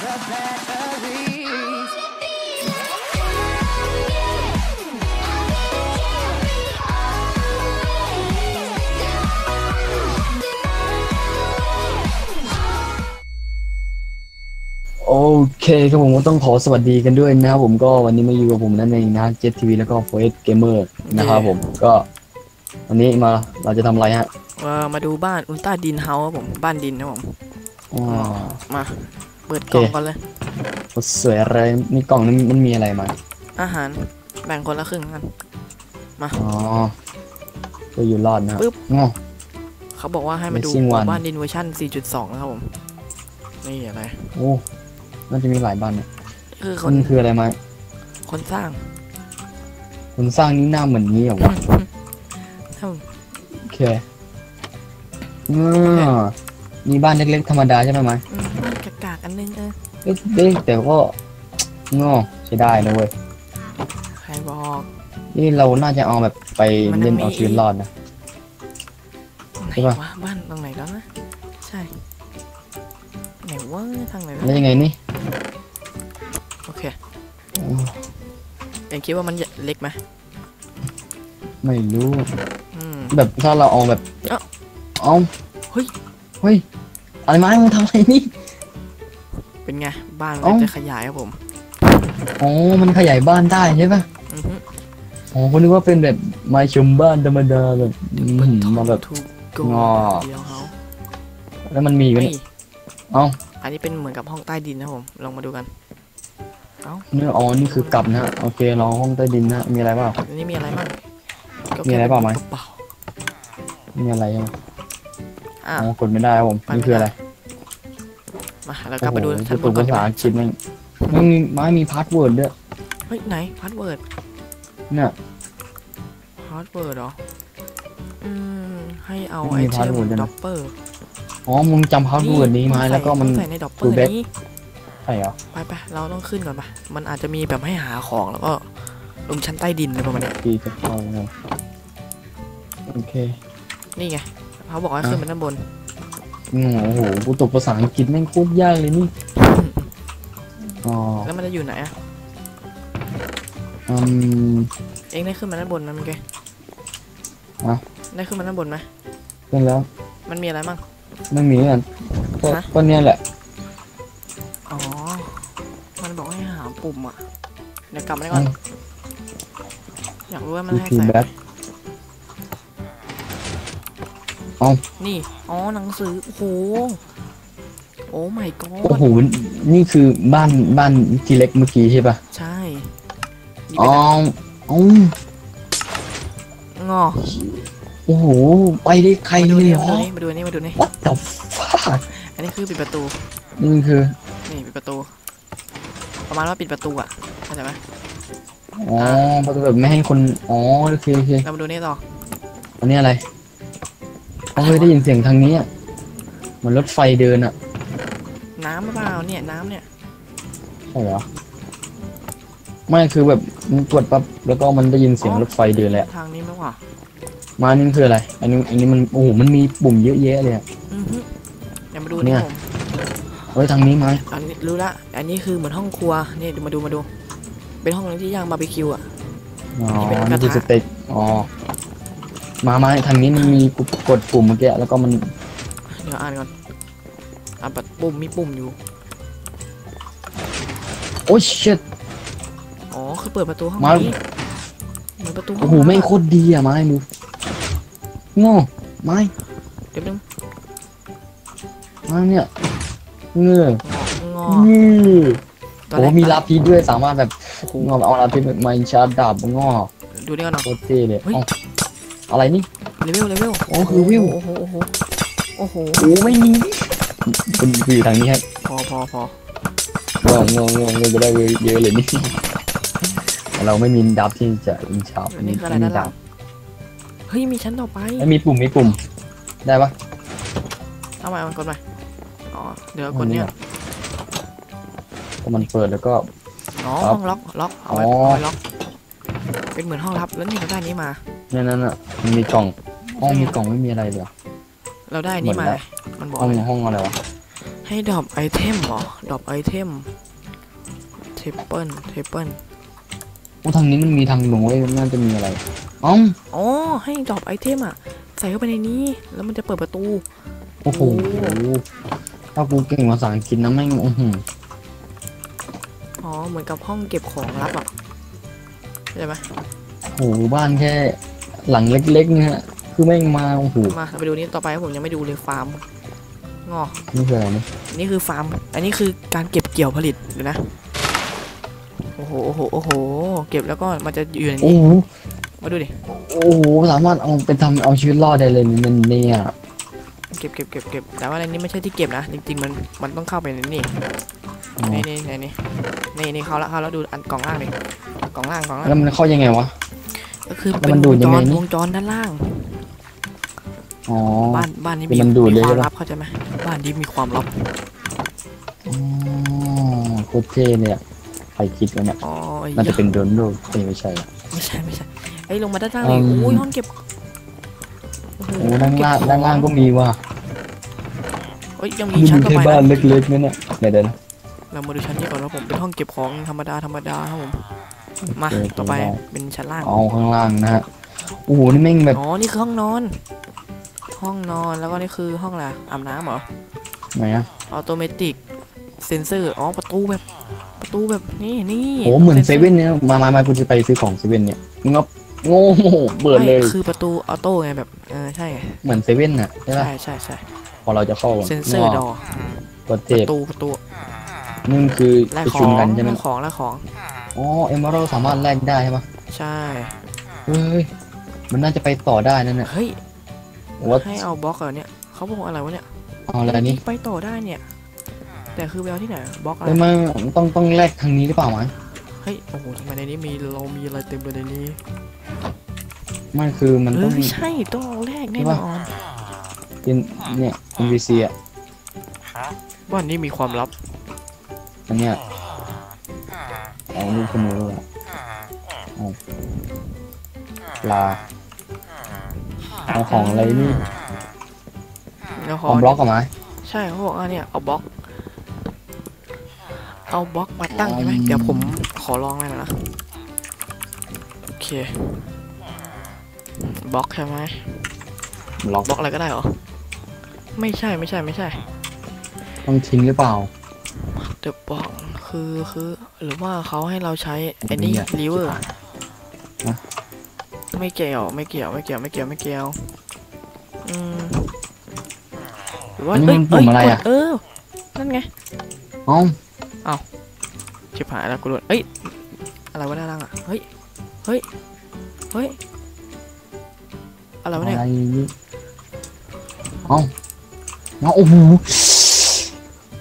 the batteries. โอเคครับผมก็ต้องขอสวัสดีกันด้วยนะครับผมก็วันนี้มาอยู่กับผมนั่นเองนะเจ็ตทีวีแล้วก็โฟเอสเกมเมอร์นะครับผมก็วันนี้มาเราจะทำอะไรฮะ เออมาดูบ้านอุลตร้าดินเฮาส์ครับผมบ้านดินนะผมอ๋อ มา เปิดกล่องโอเคก่อนเลย สวยอะไรในกล่องนั้นมันมีอะไรมา อาหารแบ่งคนละครึ่งกันอ๋อก็อยู่รอดนะครับปึ๊บอ๋อเขาบอกว่าให้มาดู Missing one บ้านดินเวอร์ชัน4.2 นะครับผม นี่อะไร โอ้น่าจะมีหลายบ้านเนี่ยคือคมันนคืออะไรมาคนสร้าง คนสร้างนี่หน้าเหมือนนี้เหรอวะถ้าโอเคอ่ามีบ้านเล็กๆธรรมดาใช่ไหมไหมอืมบ้านกากๆอั นนึงเออเอ๊ะเด็กแต่ก็งอใช้ได้นะเว้ยใครบอกนี่เราน่าจะเอาแบบไปมันยังเล่นมีเอาชีวิตรอดนะ ไหนใช่ปะ วะบ้านตรงไหนแล้วนะใช่ไหนวะทางไหนแล้ววะยังไงนี่โอเคเอ็งคิดว่ามันเล็กไหมไม่รู้ อืม แบบถ้าเราเอาแบบ เอ้า เอาเฮ้ย เฮ้ยอะไรมามึงทำอะไรนี่เป็นไง บ้านมันเอ้าจะขยายครับผมอ๋อมันขยายบ้านได้ใช่ปะอือฮึอ๋อคนนึกว่าเป็นแบบไม้ชมบ้านธรรมดาแบบอืมมาแบบถูกโกงอเดียวเขาแล้วมันมีกันเฮ้ยเอ้าอันนี้เป็นเหมือนกับห้องใต้ดินนะครับผม ลองมาดูกันเนี่ยอ๋อ นี่คือกลับนะฮะโอเคลองห้องใต้ดินนะ มีอะไรบ้างอันนี้มีอะไรบ้างก็มีอะไรเปล่าไหมเปล่ามีอะไรใช่ไหมอะอ๋อกดไม่ได้ครับผมไปไม่นี่คืออะไร มาเรากลับไปดูโอ้โหชั้นบตัวนก่อนภาษาอังกฤษมันไม่มีไม่มีพาสเวิร์ดด้วยเฮ้ยไหนพาสเวิร์ดเนี่ยพาสเวิร์ดเหรออืมให้เอาไม่ไอมีเทม password ด้วยนะด็อปเปอร์อ๋อมึงจำพาสเวิร์ดนี้มาแล้วก็มันใส่ในด็อปเปอ to ร์ back นี้ใช่เหรอไปไปเราต้องขึ้นก่อนปะมันอาจจะมีแบบให้หาของแล้วก็ลงชั้นใต้ดินอะไรประมาณเนี้ยปีจะเข้าแล้วโอเคนี่ไงเขาบอกให้ขึ้นไปด้านบน โอ้โหกูตกภาษาอังกฤษแม่งโคตรยากเลยนี่อ๋อแล้วมันจะอยู่ไหนอะอืมเองได้ขึ้นมาด้านบนนะมั้งแกอะได้ขึ้นมาด้านบนไหมเล่นแล้ว มันมีอะไรบ้างไม่มีกันก็ฮะก็เนี่ยแหละ อ๋อ มันบอกให้หาปุ่มอะ เดี๋ยวกลับมาได้ก่อน อยากรู้ว่ามันวิให้ธีใส่ แบ็คนี่ อ๋อ หนังสือ โอ้โห โอ้ไม่ก็โอ้โห นี่คือบ้านบ้านทีเล็กเมื่อกี้ใช่ปะใช่นี่อ๋เป็อนอ๋องอโอ้โห ไปได้ใครมาดูเลยนี่เหรมาอดูนี่มาดูนี่มาดูนี่ What the fuck อันนี้คือปิดประตู นี่คือ นี่ปิดประตู ประมาณว่าปิดประตูอะเข้าใจไหมอ๋อประตูแบบไม่ให้คน อ๋อโอเคโอเคเรามาดูนี่ต่ออันนี้อะไร เขาเคยได้ยินเสียงทางนี้อะเหมือนรถไฟเดินอะน้ำหรือเปล่าเนี่ยน้ำเนี่ยใช่เหรอไม่คือแบบมันกดปั๊บแล้วก็มันได้ยินเสียงรถไฟเดินเลยอะทางนี้ไหมวะมานี่มันคืออะไร อันนี้อันนี้มันโอ้โหมันมีปุ่มเยอะแยะเลยอะอือฮึเดี๋ยวมาดูเนี่นี่ยผมเฮ้ยทางนี้ไหมอันนี้รู้ละ อันนี้คือเหมือนห้องครัวนี่ดูมาดูมาดู เป็นห้องที่ย่างบาร์บีคิวอะอ๋อนี่เป็นกระทะนี่คือสเต็กอ๋อ มามาทางนี้มันมีกดปุ่มเมื่อกี้แล้วก็มันเดี๋ยวอ่านก่อนอ่านปัดปุ่มมีปุ่มอยู่ โอ้ชิตอ๋อคือเปิดประตูห้องมานี้เหมือนประตูห้องโอ้โหลับแม่งอะโคตรดีอะไม้ดูโง่ไม้เดี๋ยวนึงไม้เนี่ยเงืองอเงือตอนโอ้แรกมีลาพิษด้วยสามารถแบบโอ้โหงอเอาลาพิษมาชาร์จดาบงอดูนี่ก่อนเนาะโคตรเท่เลยเฮ้ยเอ้าอะไรนี่เลเวลเลเวลอ๋อคือวิวโอ้โหโอ้โหโอ้โหโอ้ไม่มีคุณคืออยู่ทางนี้ให้พอพอพองงงงงงจะได้เยอะเลยนี่เราไม่มีดาบที่จะอินชาร์ปอันนี้คืออะไรไม่ด้ามีนหลัดางบเฮ้ยมีชั้นต่อไปไม่มีปุ่มมีปุ่ม ได้ปะเอาใหม่เอามันกดใหม่อ๋อเดี๋ยวกดเนี่ยพอมันเปิดแล้วก็อ๋อครับห้องล็อกล็อกเอาไว้อ๋อเอาไว้ล็อกเป็นเหมือนห้องลับแล้วนี่เราได้นี้มา เนี่ยนั่นอะมันมีกล่องห้องมีกล่องไม่มีอะไรเลยเหรอเราได้นี่หมดมาแล้วมันบอกห้องเลยห้องอะไรวะใให้ดรอปไอเทมเหรอดรอปไอเทมเทเปิลเทเปิลโอ้ทางนี้มันมีทางหนูเว้ยน่าจะมีอะไรอ๋ออ๋อให้ดรอปไอเทมอะ ใส่เข้าไปในนี้ แล้วมันจะเปิดประตู โอ้โห ถ้ากูเก่งภาษาอังกฤษนะแม่งอื้อหืออ๋อ เหมือนกับห้องเก็บของลับอะเข้าใจไหมโอ้โหบ้านแค่ หลังเล็กๆเนี่ยฮะคือแม่งมาโอ้โหมาเราไปดูนี้ต่อไปผมยังไม่ดูเลยฟาร์มงอนี่คืออะไรนี่นี่คือฟาร์ม อันนี้คือการเก็บเกี่ยวผลิตเดี๋ยวนะโอ้โหโอ้โหโอ้โห เก็บแล้วก็มันจะอยู่ในโอ้นี้โหมาดูดิโอ้โหสามารถเอาไปทำเอาชีวิตรอดได้เลยนี่เนี่ยเก็บเก็บเก็บเก็บแต่ว่าในนี้ไม่ใช่ที่เก็บนะจริงๆมันมันต้องเข้าไปในนี่อ๋อนี่นี่นี่นี่นี่นี่เข้าแล้วเข้าแล้วดูอันกล่องล่างดิกล่องล่างกล่องล่างแล้วมันเข้ายังไงวะ ก็คือแล้วเป็มันนดูวดงยัจงไงรนี่ วงจรด้านล่าง อ๋อ บ้านบ้านนี้คือมีมันดูดมีเลยความใช่ปะลับเข้าใจไหมบ้านนี้มีความลับอ๋อโคตรเท่เนี่ยใครคิดวะเนี่ยอ๋อไอ้น่าจะเหี้ยเป็นโดนโดนเอ้ยไม่ใช่อะไม่ใช่ไม่ใช่ไอ้ยลงมาด้านล่างอืดิมโอ้ยห้องเก็บโอ้โหโอ้ด้านล่างเก็บของด้านล่างก็มีว่ะเอ้ยยังมีนี่ชั้นดูต่อแค่ไปบ้านนะเล็กๆนะเนี่ยเดี๋ยวเดี๋ยวนะเรามาดูชั้นนี้ก่อนว่าผมเป็นห้องเก็บของธรรมดาธรรมดาครับผม มาโอเคต่อไปได้เป็นชั้นล่าง เอาข้างล่างนะฮะ โอ้โห นี่แม่งแบบ อ๋อ นี่คือห้องนอน ห้องนอน แล้วก็นี่คือห้องอะไรอาบน้ำเหรอ ไหนอะออโตเมติก เซนเซอร์ อ๋อ ประตูแบบ ประตูแบบนี่นี่โอ้เหมือนเซซ็ซร์เว่นเนี่ย มามามากูจะไปซื้อของเซเว่นเนี่ยมึงเอาโง่เปิดเลยไม่คือประตูออโต้ไงแบบ เออ ใช่ไงเหมือนเซเว่นน่ะใช่ปะใช่ใช่ใช่พอเราจะเข้าเซนเซอร์ดอประเทปศระตูประตูนี่มันคือแลกประขชุอมงกันใช่ไหมแลกของแลกของ อ๋อเอมเมอรัลสามารถแลกได้ใช่ปะใช่ เฮ้ย มันน่าจะไปต่อได้นั่นน่ะเฮ้ยว่าให้เอาบล็อกเหรอเนี่ยเขาบอกอะไรวะเนี่ยเอาอะไรนี่ไปต่อได้เนี่ย แต่คือไปเอาที่ไหนบล็อกอะไรเอ้ยมันต้องต้องแลกทางนี้หรือเปล่ามั้ยเฮ้ยโอ้โหทำไมในนี้มีเรามีอะไรเต็มเลยในนี้มันคือมันเอต้อองไม่ใช่ต้องเอาแรกแน่นอนเป็นเนี่ย NPC อะบ้านนี้มีความลับอันเนี้ย เอาลูกขโมยด้วยเอาปลาเอาของอะไรนี่แล้วขขอองบล็อกกับไหมใช่เขาบอกว่าเนี่ยเอาบล็อก เอาบล็อกมาตั้งใช่ไหมเดี๋ยวผมขอลองเลยนะโอเคบล็อกใช่ไหมบล็อกบล็อกอะไรก็ได้เหรอไม่ใช่ไม่ใช่ไม่ใช่ ต้องทิ้งหรือเปล่า เดอะบล็อก คือคือ หรือว่าเขาให้เราใช้ไอ้นี่เนี่ยลิเวอร์ฮะไม่เกี่ยวไม่เกี่ยวไม่เกี่ยวไม่เกี่ยวไม่เกี่ยวอืมหรือว่าอันนี้มันปุ่มอะไรอะกดเออนั่นไงเอ้าชิบหายแล้วกูโดนเอ้ยอะไรวะด้านล่างอะเฮ้ยเฮ้ยเฮ้ยอะไรวะเนี่ยอะไรนี่เอ้าเอาโอ้โห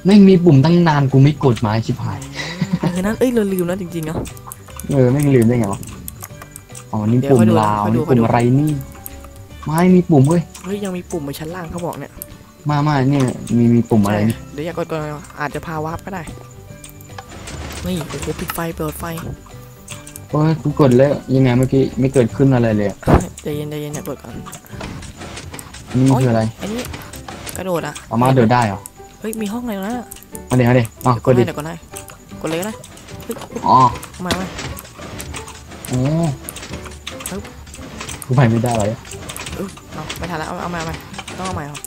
ไม่งมีปุ่มตั้งนานกูไม่กดหมายชิบหายคือนั้นเอ้ยเราลืมแล้วจริงๆเนาะเออไม่งลืมได้ไงวะอ๋อนี่เดี๋ยวปุ่มค่อยดูลาวค่อยดูนี่ค่อยปุ่ดูมอะไรนี่ไม่มีปุ่มเว้ยเฮ้ยยังมีปุ่มไปชั้นล่างเขาบอกเนี่ยมามาเนี่ยมีมีปุ่มอะไรนี่เดี๋ยวอยากกดก่อนอาจจะพาวาร์ปก็ได้นี่โอ้โหปิดไฟเปิดไฟโอ้ยกูกดแล้วยังไงเมื่อกี้ไม่เกิดขึ้นอะไรเลยอะใจเย็นใจเย็นอย่ากดก่อนนี่โอ๊ยคืออะไรอันนี้กระโดดอะสามารถเดินได้เหรอ เฮ้ยมีห้องอะไรนะมาเดี๋ยวมาเดี๋ยวอ๋อเดี๋ยวกกดดดิให้เดี๋ยวกดให้กดเลยก็ได้เฮ้ยอ๋อมามาโอ้กูไปไม่ได้เลยเอาไม่ทันแล้วเอาเอามาเอามาต้องเอาใหม่เอา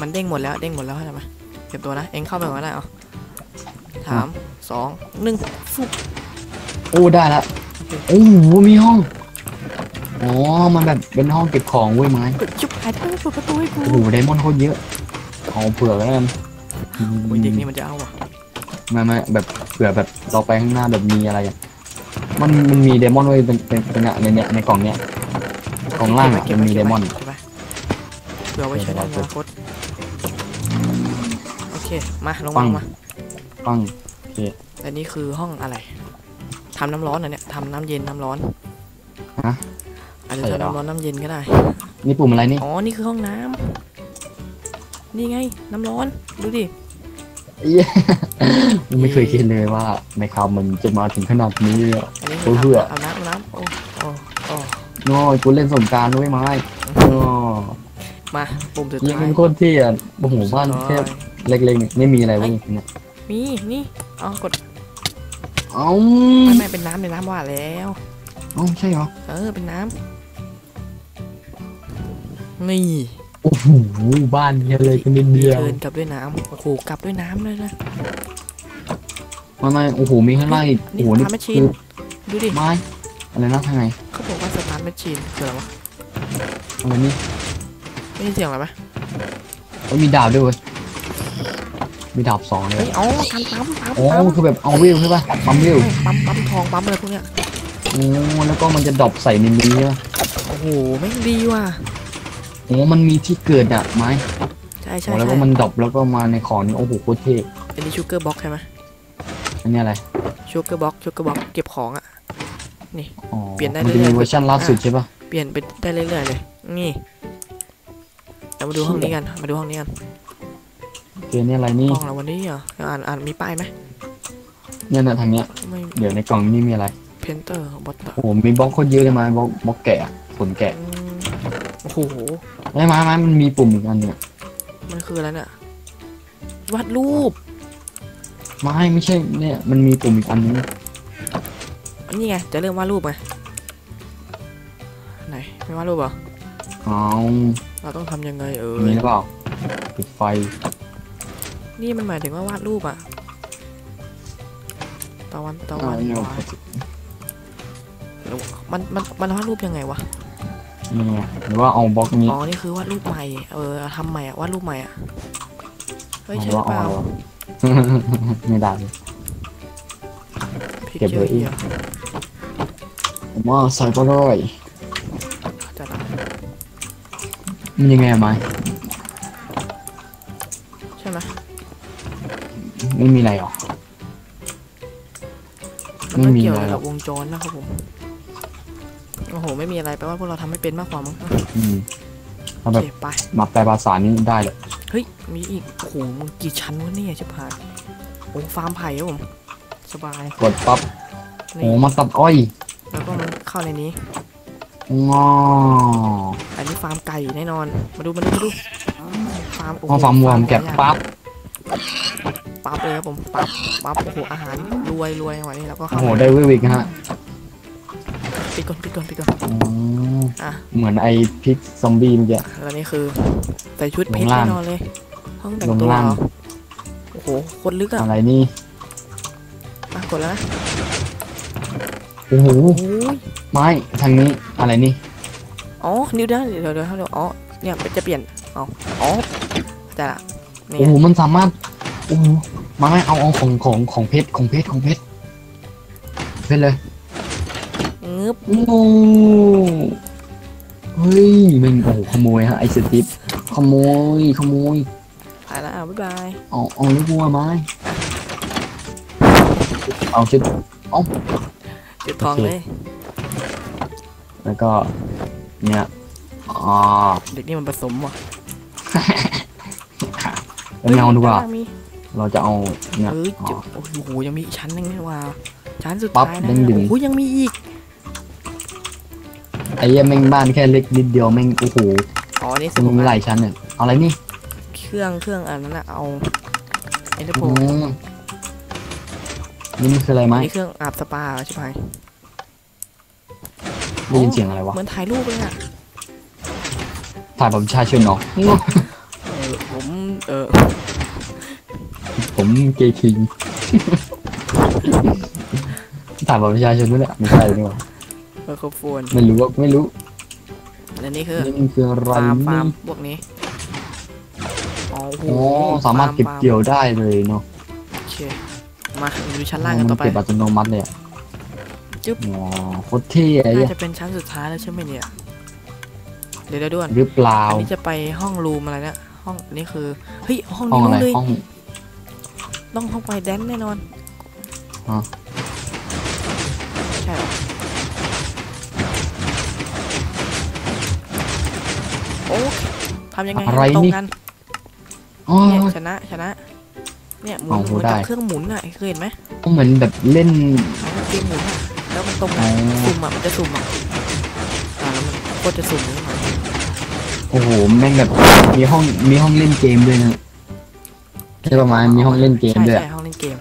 มันเด้งหมดแล้วเด้งหมดแล้วเข้าใจไหมเก็บตัวนะเองเข้าไปก่อนก็ได้เอาสามสองหนึ่งฟุบโอ้ได้ละโอ้โหมีห้องอ๋อมันแบบเป็นห้องเก็บของเว้ยไม้กดจุ๊บหายไปเปิดประตูให้กูโอ้โหไดมอนด์โคตรเยอะ เอาเผื่อแล้วกันโอ้ยเด็กนี่มันจะเอาอะไม่ไม่แบบเผื่อแบบเราไปข้างหน้าแบบมีอะไรอะมันมันมีไดมอนด์ไว้เป็นเป็นเป็นอะในเนี้ยในกล่องเนี้ยกล่องล่างอะเก็บมันไว้มีเก็ไดบมไว้อนด์ใช่ไหมเผื่อไว้ใช้ในอนาคตโอเคมาลงมาลงมาปังและนี่คือห้องอะไรทำน้ำร้อนเหรอเนี่ยทำน้ำเย็นน้ำร้อนฮะอาจจะใช่เหรอทำน้ำร้อนน้ำเย็นก็ได้ นี่ปุ่มอะไรนี่ อ๋อ นี่คือห้องน้ำ นี่ไง น้ำร้อน ดูดิเหี้ยมึงไม่เคยคิดเลยว่าในข่าวมันจะมาถึงขนาดนี้เลยอะ อันนี้โอ้เพื่อ เอาน้ำเอาน้ำโอ้โอ้โอ้โน้ยกูเล่นสงกรารด้วยไม้โอ้มาปุ่มสุดยังท้าเป็ยนโคตรเที่อะโอ้โหบ้านแค่เล็กๆเนี่ยไม่มีอะไรวะเนี่ยมีนี่เอากดเอ้าไม่ไม่เป็นน้ำเป็นน้ำว่าแล้ว เอ้าใช่เหรอเออเป็นน้ำนี่ โอ้โหบ้านเนี่ยเลยกันนิดเดียวเทิร์นกลับด้วยน้ำโอ้โหกลับด้วยน้ำเลยนะไม่ไม่โอ้โหมีข้างล่างอีกนี่โอ้โหนี่ทำแมชชีคืนอดูดิไม้อะไรนะทางไงเขาบอกว่าสตาร์ทแมชชีนคืออะไรวะอะไรนี่ไม่ได้เสียงอะไรไหมเอ้ยมีดาบด้วยเว้ยมีดาบสองเลเฮ้ยยเอาการปั๊มปั๊มโอ้ปั๊มคือแบบเอาวิวใช่ป่ะปั๊มวิวปั๊มปั๊มทองปั๊มอะไรพวกเนี้ยโอ้แล้วก็มันจะดรอปใส่ในนี้ใช่ป่ะโอ้โหไม่งดีว่ะ โอ้มันมีที่เกิดอะไม้ใช่ใช่โอ้แล้วใช่ก็มันดรอปแล้วก็มาในของนี่โอ้โหโคตรเท่อันนี้ชูเกอร์บ็อกใช่ไหมอันนี้อะไรชูเกอร์บ็อกชูเกอร์บ็อกเก็บของอะ อ๋อเปลี่ยนได้มันจะเรื่มีอยๆ เวอร์ชันล่าสุดใช่ป่ะเปลี่ยนไปได้เรื่อยๆเลย นี่เรามาดูห้องนี้กัน มาดูห้องนี้กัน เกมนี่อะไรนี่ห้องเราวันนี้เหรออ่านอ่านมีป้ายไหมเนี่ยนะทางเนี้ยไม่เดี๋ยวในกล่องนี่มีอะไร เพนเตอร์บอทโอ้โหมีบล็อกโคตรเยอะเลยไม้บล็อกบล็อกแกะอะผลแกะ โอ้โหไอ้ไม้ไม้มันมีปุ่มอีกอันเนี่ยมันคืออะไรเนี่ยวาดรูปไม้ไม่ใช่เนี่ยมันมีปุ่มอีกอันนึงอันนี้ไงจะเริ่มวาดรูปไงไหนไม่วาดรูปเหรอเอาเราต้องทำยังไงเอออันนี้หรือเปล่าปิดไฟ นี่มันหมายถึงว่าวาดรูปอะตะวันตะอ่าวันเนี่ยวายมันมันมันวาดรูปยังไงวะ นี่ไงหรือว่าเอาบล็อกนี้อ๋อ นี่คือวาดรูปใหม่ เออทำใหม่อะวาดรูปใหม่อะเฮ้ยหใช่รือหรืว่าอเอาเปล่าอะไรวะไม่ได้เลยพิกเก็บเจไว้อร์อีเฮีกยผมว่าใส่ก็ได้จะได้มันยังไงอะไม้ใช่ไหมไม่มีอะไรหรอมันไม่ไม่มีเกี่ยวอะไรหรกัอบกวงจรนะครับผม โอ้โห ไม่มีอะไรแปลว่าพวกเราทำไม่เป็นมากกว่ามั้งอืมโอเอาแบบเคไป มาแปลภาษานี้ได้เลยเฮ้ย มีอีก โอ้โหมึงกี่ชั้นวะเนี่ยชิบหายโอ้ฟาร์มไผ่ครับผม สบาย กดปั๊บนี่โอ้มาตัดอ้อยแล้วก็มันเข้าในนี้ งอ อันนี้ฟาร์มไก่แน่นอน มาดูมาดูมาดู ฟาร์มโอ้โหพอฟาร์มวัวผมแกะหลายอย่างปั๊บ ปั๊บเลยครับผม ปั๊บ ปั๊บ โอ้โห อาหารรวยรวยวันนี้แล้วก็โอ้เข้าโห มาได้วิวิกฮะปิ ดก่อนปิดก่อนปิดก่อนอ๋ออะเหมือนไอพิกซอมบี้เมื่อกี้แล้วนี่คือใส่ชุดเพชรลงล่างแน่นอนเลย ห้องแต่งลงตัวล่างเหรอโอ้โหโคตรลึกอะอะไรนี่อะกดแล้วนะโอ้โหโอ้ยไม้ทางนี้อะไรนี่อ๋อนิ้วด้านเดี๋ยวเดี๋ยวเดี๋ยวอ๋อเนี่ยจะเปลี่ยนอ๋ออ๋อแต่ละนี่โอ้โหมันสามารถโอ้โหไม้เอาเอาของของของเพชรของเพชรของเพชรเพชรเลยงึ บโอ้โหเฮ้ยมันโอ้โหขโมยฮะไอสติปขโมยขโมยไปแล้วอะบ๊ายบายเอาเอาลูกวัวไม้เอาชุดจุดทองโอเคเลย แล้วก็ เนี่ยอ่าเด็กนี่มันผสมว่ะแล้วไม่เอาดีกว่าฮ้ยเราจะเอาเนี่ยเอ้ยอ๋อจุดโอ้โหยังมีอีกชั้นหนึงนี่หว่าชั้นสุดปั๊บท้ายนะดึงดึงโอ้โหยังมีอีก ไอ้เหี้ยแม่งบ้านแค่เล็กนิดเดียวแม่งโอ้โหอ๋อนี่สมันมุนมีไพหรลายชั้นเนี่ยเอาอะไรนี่เครื่องเครื่องอันนั้นอะเอาเอ็นเตอร์โพอืมนี่มันคืออะไรไหมนี่เครื่องอาบสปาใช่ไหมได้ยินเสียงอะไรวะเหมือนถ่ายรูปเลยอะถ่ายแบบประชาชนเนาะเออผมเออผมเกย์คิงถ่ายแบบประชาชนด้วยแหละไม่ใช่นี่หว่า ไมโครโฟนไม่รู้ว่าไม่รู้และนี่คือนี่มันคืออะไรฟาร์มฟานี่ร์มพวกนี้อ๋อโอ้โหโอ้สามารถเก็บฟเกี่ยวได้เลยเนาะโอเคมาดูชั้นล่างกันต่อไปมันเก็บอัตโนมัติเลยอะจึ๊บอ๋อโคตรเท่ไอ้น่าเหี้ยจะเป็นชั้นสุดท้ายแล้วใช่ไหมเนี่ยเดี๋ยวเดี๋ยวด่วนหรือเปล่าอันนี้จะไปห้องรูมอะไรนะห้องอันนี้คือเฮ้ยห้องห้องนี้อะไรรู้เลยห้องต้องห้องไปแดนซ์แน่นอน อเคทำยังไงให้อะไรมันตรงนี่กันอ๋อเนี่ยชนะชนะ เนี่ยหมุนเอาเหมือนได้กับเครื่องหมุนอะเคยเห็นไหมเหมือนแบบเล่นเกมหมุนอะแล้วมันตรงอ๋กัอนสุ่มอะมันจะสุ่มอะอ่าแล้วมันก็จะสุ่มขึ้นมาโอ้โหแม่งแบบมีห้องมีห้องเล่นเกมด้วยนะช่ประมาณมีห้องเล่นเกมใช่ด้วยใช่ห้องเล่นเกม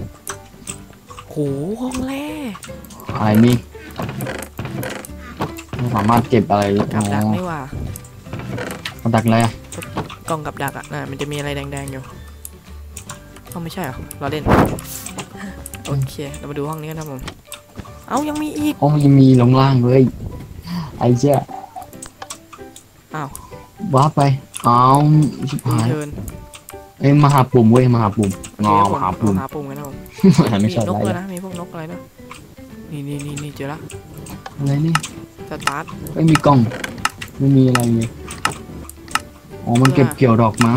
โหห้องแรกอะไรนี่ไม่สามารถเก็บอะไรกับดักอ๋อนี่หว่ากับ ดักอะไรอะกล่องกับดักอะน่ะมันจะมีอะไรแดงๆอยู่เอ้าไม่ใช่เหรอเราเล่น โอเค เรามาดูห้องนี้กันครับผม เอ้ายังมีอีกห้องยังมีลงล่างเลยไอ้เจ้าอ้าวว้าไปอ้าวชิบมีหายเทิร์นเอ้ยมาหาปุ่มเว้ยมาหาปุ่มงอมาหาปุ่มหาปุ่มกันนะผมไม่มีใช่นกอะไรด้วยนะมีพวกนกอะไรด้วยนี่นี่นี่นี่เจอละอะไรนี่สตาร์ทไม่มีกล่อง ไม่มีอะไรเลย อ๋อ มันเก็บเกี่ยวดอกไม้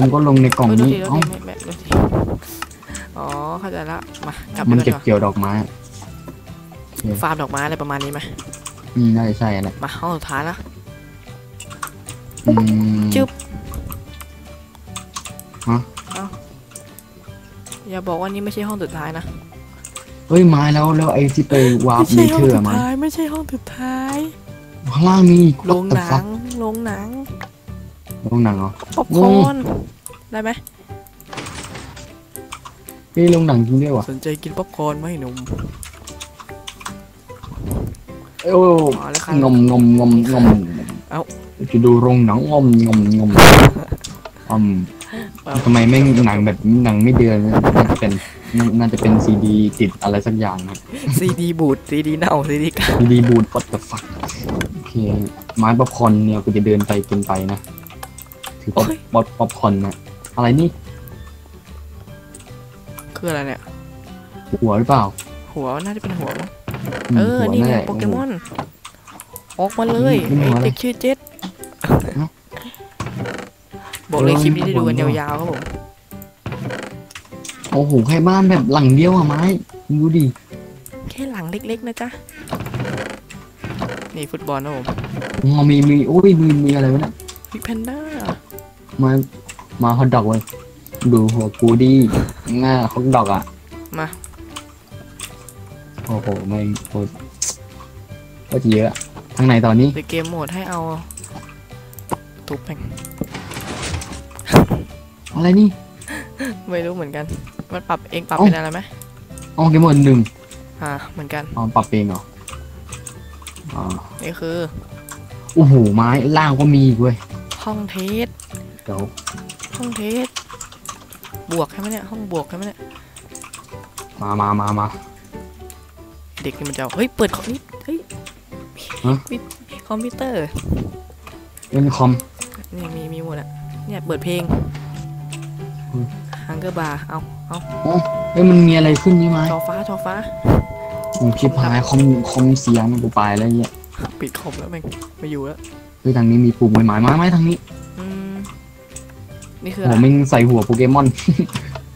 มันก็ลงในกล่องเฮ้ยดูนี้ดิดูเอ้าดิไม่ไม่ดูดิอ๋อ เข้าใจละ มากลับมันไปเก็บก่อนเกี่ยวดอกไม้ ฟาร์มดอกไม้อะไรประมาณนี้ไหมอืมน่าจะใช่แหละมาห้องสุดท้ายละอืมจึ๊บฮะอย่าบอกว่านี่ไม่ใช่ห้องสุดท้ายนะ เฮ้ยไม้แล้วแล้วไอ้ที่ไปวาร์ปไม่เนใช่ห้องเธอสุร์ดมาท้ายไม่ใช่ห้องสุดท้าย ข้างล่างมีโรงหนัฟักงโรงหนัง โรงหนังเหรอป๊อปคอร์นได้ไหมเฮ้ยโรงหนังจริงด้วยวะสนใจกินป๊อปคอร์นไหมหนุ่มเอ้ยอ๋อแล้วค่ะงมงมงมงมเอ้าจะดูโรงหนังงมงมงมอืมทำไมแม่งหนังแบบหนังไม่เดือนน่าจะเป็นน่าจะเป็นซีดีติดอะไรสักอย่างนะซีดีบูดซีดีเน่าซีดีกาซีดีบูดปัดกับฟักโอเคไม้ป๊อปคอร์นเนี่ยกูจะเดินไปกินไปนะ ถือป๊อปป๊อปป๊อปคอร์นนะอะไรนี่คืออะไรเนี่ย หัวหรือเปล่า หัวน่าจะเป็นหัวมั้งมเออหัวนี่ไงแหละโปเกมอน ออกมาเลยนี่มันหัวอะไรไอ้เด็กชื่อเจ็ดบอกเลยคลิปนี้ได้ดูกันยาวๆครับผมโอ้โหแค่บ้านแบบหลังเดียวอะไม้ดูดิ แค่หลังเล็กๆนะจ๊ะ นี่ฟุตบอลนะผมอ๋อมีมีโอ้ยมีมีอะไรวะเนี่ยพิกแพนด้า มามาฮอตดอกเลยดูหัวกูดีง่าฮอตดอกอะ มา โอ้โหไม่งโคตรก็จะเยอะทางไหนตอนนี้ในเกมโหมดให้เอาทุบแม่งอะไรนี่ ไม่รู้เหมือนกัน มันปรับเองปรับเอ้าเป็นอะไรไหมอ๋อเกมหมดหนึ่งอ่าเหมือนกันอ๋อปรับเองเหรออ๋อนี่คือโอ้โหไม้ล่างก็มีอีกเว้ยห้องเทสเดี๋ยวห้องเทสบวกใช่ไหมเนี่ยห้องบวกใช่ไหมเนี่ยมามามามาเด็กนี่มันจะเอาเฮ้ยเปิดคอมนี่เฮ้ยฮะมีคอมพิวเตอร์เล่นคอมนี่มีมีหมดอะเนี่ยเปิดเพลงอืมฮังเกอร์บาร์เอาเฮ้ยมันมีอะไรขึ้นนี่ไหมจอฟ้าจอฟ้าโอ้ชิบหายคอมคอมเสียงกูไปแล้วเนี่ยปิดคอมแล้วแม่งไม่อยู่แล้วเฮ้ยทางนี้มีปุ่มไม้ไม้ไม้ไม้ทางนี้อืม นี่คือโอ้อะโหไรแม่งใส่หัวโปเกมอน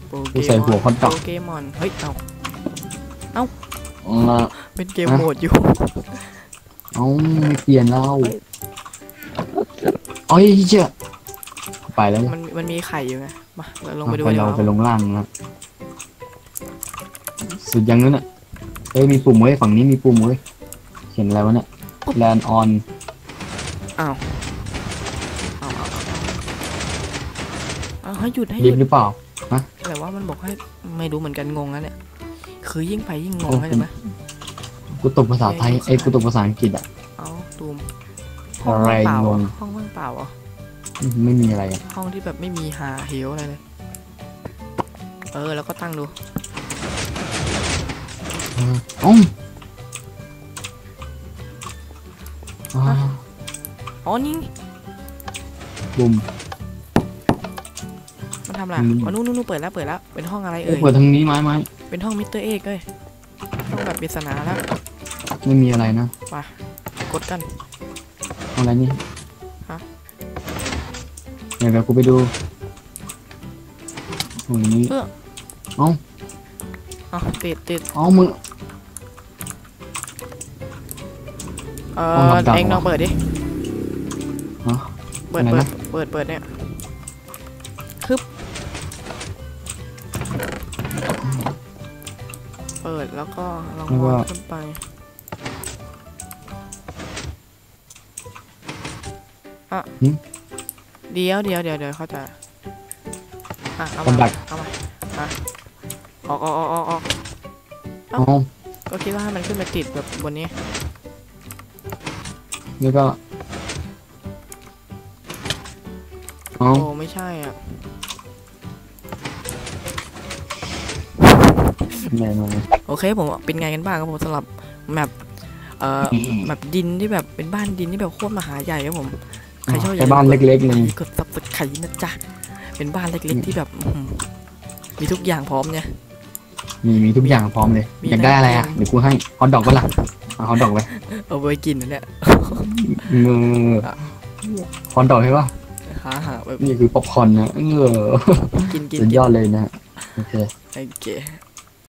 โปเกกูใส่หัวมฮออนตดอกโปเกมอน เฮ้ย เอาเออเป็นเกมฮะโหมดอยู่ เอาไม่เปลี่ยนแล้วเฮ้ยเอ้ยเจ้าไปแล้วมันมันมีไข่อยู่ไง มาเราลงอะไปดูไปดีกเราว่าไปลงล่างนะสุดยังนั้นอะเฮ้ยมีปุ่มเว้ยฝั่งนี้มีปุ่มเว้ยเขียนอะไรวะเนี่ย land on เอาเอา ให้หยุดให้หลิยุฟดต์หรือเปล่า แต่ว่ามันบอกให้ไม่รู้เหมือนกันงงนะเนี่ยคือยิ่งไปยิ่งงงโอ้เข้าใจไหมกูตกภาษาไทยไอ้ยกูตกภาษาอังกฤษอะ เอาดูมอะไรห้องว่างเปล่างงอะห้องว่างเปล่าเหรอไม่มีอะไรอะห้องที่แบบไม่มีหาเหวอะไรเลยเออแล้วก็ตั้งดูเออเอ้าอ่าอ๋อนี่ปุ่มมัน ทำอะไรอืม อ๋อนู่นนู่นนู่นเปิดแล้วเปิดแล้ว เป็นห้องอะไรเอ้เอ่ยยเปิดทางนี้ไหมไหมเป็นห้องมิสเตอร์เอกเลยห้องแบบปริศนาแล้วไม่มีอะไรนะกดกัน อะไรนี่ฮะ เดี๋ยวเดี๋ยวกูไปดูตรงนี้อ๋อติดติดอ๋อมึง เอห้องอดับๆเองลองเหรอเปิดดิฮะเปิดอะไรเปิดนะ เปิดเปิดเนี่ย ปิดแล้วก็ลองวางขึ้นไป อะเดี๋ยวเดี๋ยวเดี๋ยวเดี๋ยวเขาใจะอะเอากำดัมากเอามาอะออกออกออกออกออก เอ้าอ๋อก็คิดว่าให้มันขึ้นมาติดแบบบนนี้นี่ก็อ๋อโอ้ไม่ใช่อะ โอเคผมเป็นไงกันบ้างครับผมสำหรับแมปเอ่อแมปดินที่แบบเป็นบ้านดินที่แบบโคตรมหาใหญ่ครับผมใครชอบไปบ้านเล็กๆเลยกดซับสไครต์นะจ๊ะเป็นบ้านเล็กๆที่แบบอื้อหือมีทุกอย่างพร้อมเนี่ยมีมีทุกอย่างพร้อมเลยมีอยากได้อะไรอะได้เดี๋ยวกูให้ฮอตดอกก็ล่ะเอาฮอตดอกไปเอาไว้กินนะเนี่ยเออฮอตดอกใช่ป่ะหาหาแบบนี่คือป๊อปคอร์นนะเออกินกินสุดกินยอดเลยนะโอเคโอเค